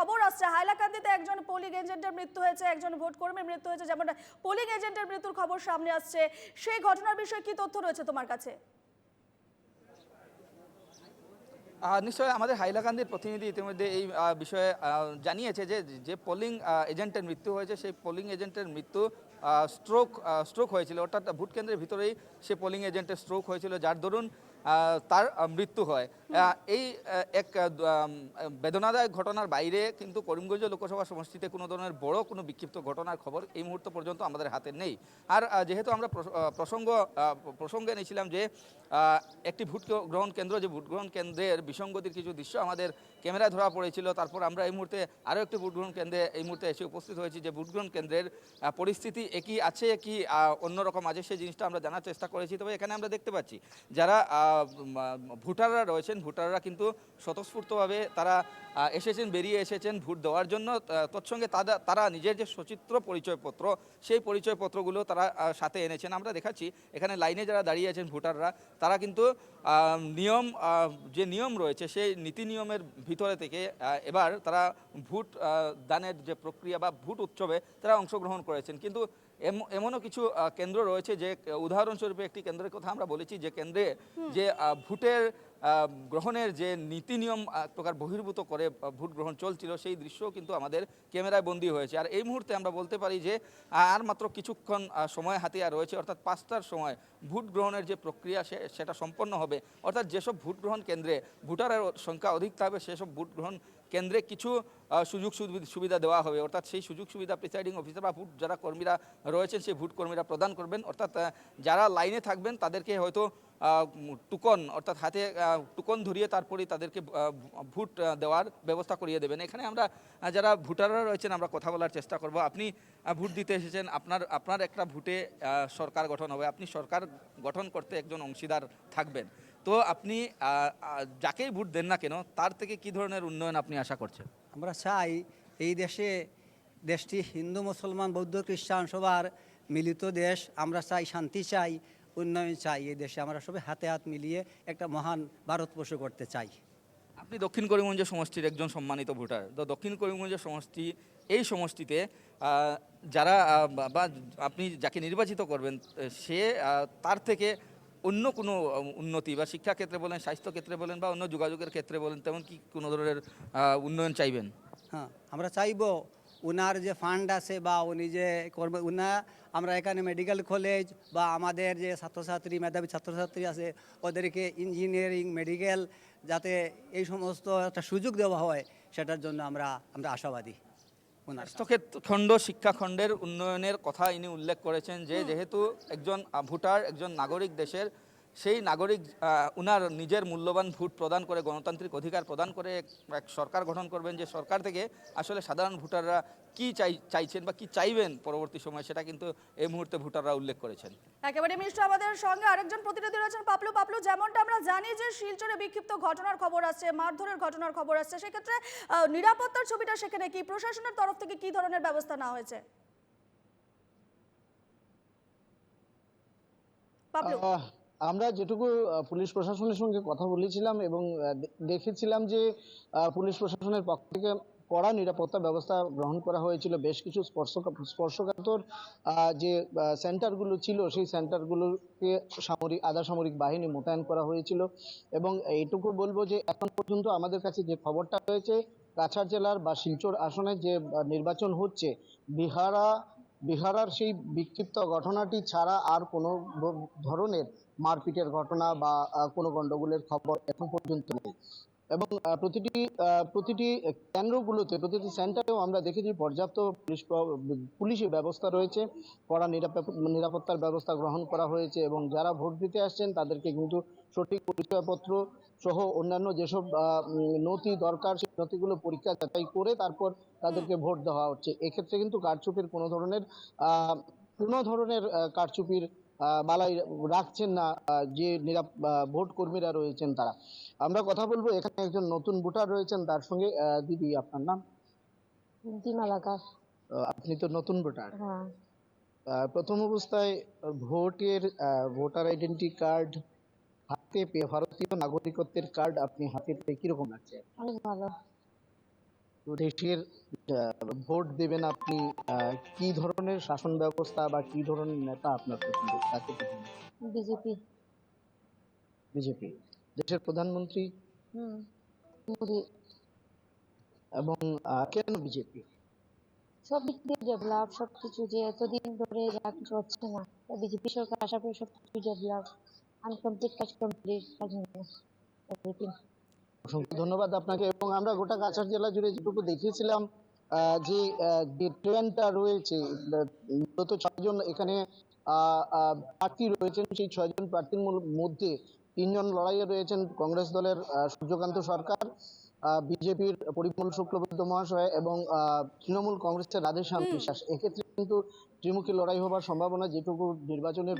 খবর আসছে। হাইলাকান্দিতে একজন পোলিং এজেন্টের মৃত্যু হয়েছে, একজন ভোট কর্মীর মৃত্যু হয়েছে, যেমন পোলিং এজেন্টের মৃত্যুর খবর সামনে আসছে। সেই ঘটনার বিষয়ে কি তথ্য রয়েছে তোমার কাছে? আহ, নিশ্চয়ই আমাদের হাইলাকান্দির প্রতিনিধি ইতিমধ্যে এই বিষয়ে জানিয়েছে যে যে পোলিং এজেন্টের মৃত্যু হয়েছে সেই পোলিং এজেন্টের মৃত্যু স্ট্রোক স্ট্রোক হয়েছিল। অর্থাৎ ভোট কেন্দ্রের ভিতরেই সে পোলিং এজেন্টের স্ট্রোক হয়েছিল যার দরুন তার মৃত্যু হয়। এই এক বেদনাদায়ক ঘটনার বাইরে কিন্তু করিমগঞ্জ লোকসভা সমষ্টিতে কোনো ধরনের বড় কোনো বিক্ষিপ্ত ঘটনার খবর এই মুহূর্ত পর্যন্ত আমাদের হাতে নেই। আর যেহেতু আমরা প্রসঙ্গ প্রসঙ্গে নিয়েছিলাম যে একটি ভোট গ্রহণ কেন্দ্র যে ভোট গ্রহণ কেন্দ্রের বিসঙ্গতির কিছু দৃশ্য আমাদের ক্যামেরায় ধরা পড়েছিল। তারপর আমরা এই মুহূর্তে আরও একটি ভোট গ্রহণ কেন্দ্রে এই মুহূর্তে এসে উপস্থিত হয়েছি যে ভোটগ্রহণ কেন্দ্রের পরিস্থিতি একই আছে কি অন্যরকম আছে সেই জিনিসটা আমরা জানার চেষ্টা করেছি। তবে এখানে আমরা দেখতে পাচ্ছি যারা ভোটাররা রয়েছেন, ভোটাররা কিন্তু স্বতঃস্ফূর্তভাবে তারা এসেছেন, বেরিয়ে এসেছেন ভোট দেওয়ার জন্য। তৎসঙ্গে তারা তারা নিজের যে সচিত্র পরিচয়পত্র, সেই পরিচয়পত্রগুলো তারা সাথে এনেছেন। আমরা দেখাচ্ছি এখানে লাইনে যারা দাঁড়িয়ে আছেন ভোটাররা, তারা কিন্তু নিয়ম যে নিয়ম রয়েছে সেই নীতি নিয়মের ভিতরে থেকে আহ, এবার তারা ভোট আহ, দানের যে প্রক্রিয়া বা ভোট উৎসবে তারা অংশগ্রহণ করেছেন। কিন্তু এম- এমনও কিছু কেন্দ্র রয়েছে যে উদাহরণস্বরূপে একটি কেন্দ্রের কথা আমরা বলেছি যে কেন্দ্রে যে ভোটের গ্রহণের যে নীতি নিয়ম প্রকার বহির্ভূত করে ভোট গ্রহণ চলছিল, সেই দৃশ্য কিন্তু আমাদের ক্যামেরায় বন্দী হয়েছে। আর এই মুহূর্তে আমরা বলতে পারি যে আর মাত্র কিছুক্ষণ সময় হাতে আর রয়েছে, অর্থাৎ পাঁচটার সময় ভোট গ্রহণের যে প্রক্রিয়া সেটা সম্পন্ন হবে। অর্থাৎ যেসব ভোট গ্রহণ কেন্দ্রে ভোটারের সংখ্যা অধিক থাকবে, সেসব ভোট গ্রহণ কেন্দ্রে কিছু সুযোগ সুবি- সুবিধা দেওয়া হবে। অর্থাৎ সেই সুযোগ সুবিধা প্রিসাইডিং অফিসার বা ভোট যারা কর্মীরা রয়েছেন, সেই ভোট কর্মীরা প্রদান করবেন। অর্থাৎ যারা লাইনে থাকবেন, তাদেরকে হয়তো টুকন অর্থাৎ হাতে টুকন ধরিয়ে তারপরে তাদেরকে ভোট দেওয়ার ব্যবস্থা করিয়ে দেবেন। এখানে আমরা যারা ভোটাররা রয়েছেন, আমরা কথা বলার চেষ্টা করব। আপনি ভোট দিতে এসেছেন, আপনার আপনার একটা ভোটে সরকার গঠন হবে। আপনি সরকার গঠন করতে একজন অংশীদার থাকবেন। তো আপনি যাকেই ভোট দেন না কেন তার থেকে কি ধরনের উন্নয়ন আপনি আশা করছেন? আমরা চাই এই দেশে দেশটি হিন্দু মুসলমান বৌদ্ধ খ্রিস্টান সবার মিলিত দেশ। আমরা চাই শান্তি চাই উন্নয়ন চাই এই দেশে। আমরা সবাই হাতে হাত মিলিয়ে একটা মহান ভারতবর্ষ করতে চাই। আপনি দক্ষিণ করিমগঞ্জ সমষ্টির একজন সম্মানিত ভোটার। তো দক্ষিণ করিমগঞ্জ সমষ্টি এই সমষ্টিতে যারা বা আপনি যাকে নির্বাচিত করবেন সে তার থেকে অন্য কোনো উন্নতি বা শিক্ষা ক্ষেত্রে বলেন স্বাস্থ্য ক্ষেত্রে বলেন বা অন্য যোগাযোগের ক্ষেত্রে বলেন, তেমন কি কোনো ধরনের উন্নয়ন চাইবেন? হ্যাঁ আমরা চাইব উনার যে ফান্ড আছে বা উনি যে করবে উনা, আমরা এখানে মেডিকেল কলেজ বা আমাদের যে ছাত্রছাত্রী, মেধাবী ছাত্রছাত্রী আছে, ওদেরকে ইঞ্জিনিয়ারিং মেডিকেল যাতে এই সমস্ত একটা সুযোগ দেওয়া হয়, সেটার জন্য আমরা আমরা আশাবাদী। ওনার স্বাস্থ্যক্ষেত্র খণ্ড শিক্ষাখণ্ডের উন্নয়নের কথা ইনি উল্লেখ করেছেন যে যেহেতু একজন ভোটার একজন নাগরিক দেশের সেই নাগরিক আহ, উনার নিজের মূল্যবান ভোট প্রদান করে গণতান্ত্রিক অধিকার প্রদান করে এক- সরকার গঠন করবেন যে সরকার থেকে আসলে সাধারণ ভোটাররা কি চাই চাইছেন বা কি চাইবেন পরবর্তী সময় সেটা কিন্তু এই মুহূর্তে ভোটাররা উল্লেখ করেছেন। একেবারে মিষ্টি আমাদের সঙ্গে আরেকজন প্রতিনিধি রয়েছেন পাপলু। পাপলু যেমনটা আমরা জানি যে শিলচরে বিক্ষিপ্ত ঘটনার খবর আসছে মারধরের ঘটনার খবর আসছে সেক্ষেত্রে আহ, নিরাপত্তার ছবিটা সেখানে কি? প্রশাসনের তরফ থেকে কি ধরনের ব্যবস্থা নেওয়া হয়েছে? পাপলু। আমরা যেটুকু পুলিশ প্রশাসনের সঙ্গে কথা বলেছিলাম এবং দেখেছিলাম যে পুলিশ প্রশাসনের পক্ষ থেকে কড়া নিরাপত্তা ব্যবস্থা গ্রহণ করা হয়েছিল। বেশ কিছু স্পর্শ স্পর্শকাতর যে সেন্টারগুলো ছিল, সেই সেন্টারগুলোকে সামরিক, আধা সামরিক বাহিনী মোতায়েন করা হয়েছিল এবং এইটুকু বলব যে, এখন পর্যন্ত আমাদের কাছে যে খবরটা হয়েছে কাছাড় জেলার বা শিলচর আসনে যে নির্বাচন হচ্ছে, বিহারা বিহারার সেই বিক্ষিপ্ত ঘটনাটি ছাড়া আর কোনো ধরনের মারপিটের ঘটনা বা কোনো গন্ডগোলের খবর এখন পর্যন্ত নেই। এবং প্রতিটি প্রতিটি কেন্দ্রগুলোতে, প্রতিটি সেন্টারেও আমরা দেখেছি পর্যাপ্ত পুলিশ পুলিশি ব্যবস্থা রয়েছে, কড়া নিরাপত্তা নিরাপত্তার ব্যবস্থা গ্রহণ করা হয়েছে এবং যারা ভোট দিতে আসছেন তাদেরকে কিন্তু সঠিক পরিচয়পত্র সহ অন্যান্য যেসব নথি দরকার সেই নথিগুলো পরীক্ষা যাচাই করে তারপর তাদেরকে ভোট দেওয়া হচ্ছে। এক্ষেত্রে কিন্তু কারচুপির কোনো ধরনের কোনো ধরনের কারচুপির বালাই রাখছেন না যে নিরাপ ভোট কর্মীরা রয়েছেন তারা। আমরা কথা বলব এখানে একজন নতুন ভোটার রয়েছেন তার সঙ্গে দিদি আপনার নাম? দিমালাকার আপনি তো নতুন ভোটার। হ্যাঁ। প্রথম অবস্থায় ভোটের ভোটার আইডেন্টি কার্ড হাতে পেয়ে ভারতীয় নাগরিকত্বের কার্ড আপনি হাতে পেয়ে কীরকম লাগছে? অনেক ভালো। তো দেশের ভোট দেবেন আপনি কি ধরনের শাসন ব্যবস্থা বা কি ধরনের নেতা আপনার পছন্দ? কাকে পছন্দ? বিজেপি। বিজেপি। দেশের প্রধানমন্ত্রী? এবং কেন বিজেপি? সব দিক দিয়ে ডেভেলপ সব কিছু যে এতদিন ধরে যা কিছু হচ্ছে না বিজেপি সরকার আসার পরে সব কিছু ডেভেলপ আনকমপ্লিট কাজ কমপ্লিট কাজ এভরিথিং অসংখ্য ধন্যবাদ আপনাকে। এবং আমরা গোটা কাছাড় জেলা জুড়ে যেটুকু দেখিয়েছিলাম যে ট্রেনটা রয়েছে, মূলত ছয়জন এখানে প্রার্থী রয়েছেন, সেই ছয়জন প্রার্থীর মধ্যে তিনজন লড়াইয়ে রয়েছেন কংগ্রেস দলের সূর্যকান্ত সরকার বিজেপির পরিমল শুক্লবৈদ্য মহাশয় এবং তৃণমূল কংগ্রেসের রাধেশ্যাম বিশ্বাস। এক্ষেত্রে কিন্তু ত্রিমুখী লড়াই হবার সম্ভাবনা যেটুকু নির্বাচনের